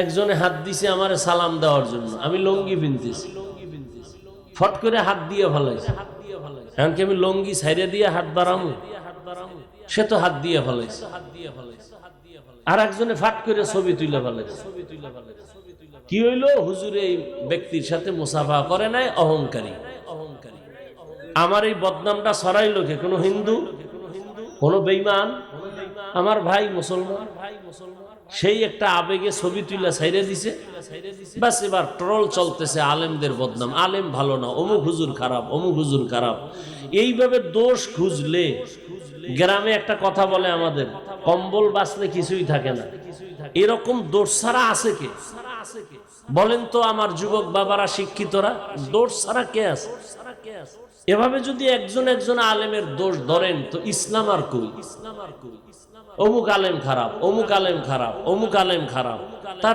একজনে হাত দিছে আমার সালাম দেওয়ার জন্য। আমি লঙ্গি পিনতেছি। ফট করে হাত দিয়ে ফেলাইছে। এমনকি আমি লঙ্গি ছাইরে দিয়ে হাত বাড়ামু। সে তো হাত দিয়ে ফেলাইছে। আর একজনে ফাট করে ছবি তুলে ফেলাইছে। কি হইল? হুজুর এই ব্যক্তির সাথে মুসাফা করে নাই, অহংকারী। আমার এই বদনামটা সরাইলো কে? কোনো হিন্দু? কোনো বেইমান আমার ভাই মুসলমান সেই একটা আবেগে ছবি তুলে ছাইরে দিছে। বাস এবার ট্রল চলতেছে আলেমদের বদনাম। আলেম ভালো না অমুক হুজুর খারাপ অমুক হুজুর খারাপ। এইভাবে দোষ খুঁজলে গ্রামে একটা কথা বলে আমাদের কম্বল বাঁচলে কিছুই থাকে না। এরকম দোষ ছাড়া আছে কে? বলেন তো আমার যুবক বাবারা শিক্ষিতরা দোষ ছাড়া কে আছে? এভাবে যদি একজন একজন আলেমের দোষ ধরেন, তো ইসলাম আর কই? ইসলাম আর কই অমুক আলেম খারাপ, অমুক আলেম খারাপ, অমুক আলেম খারাপ, তার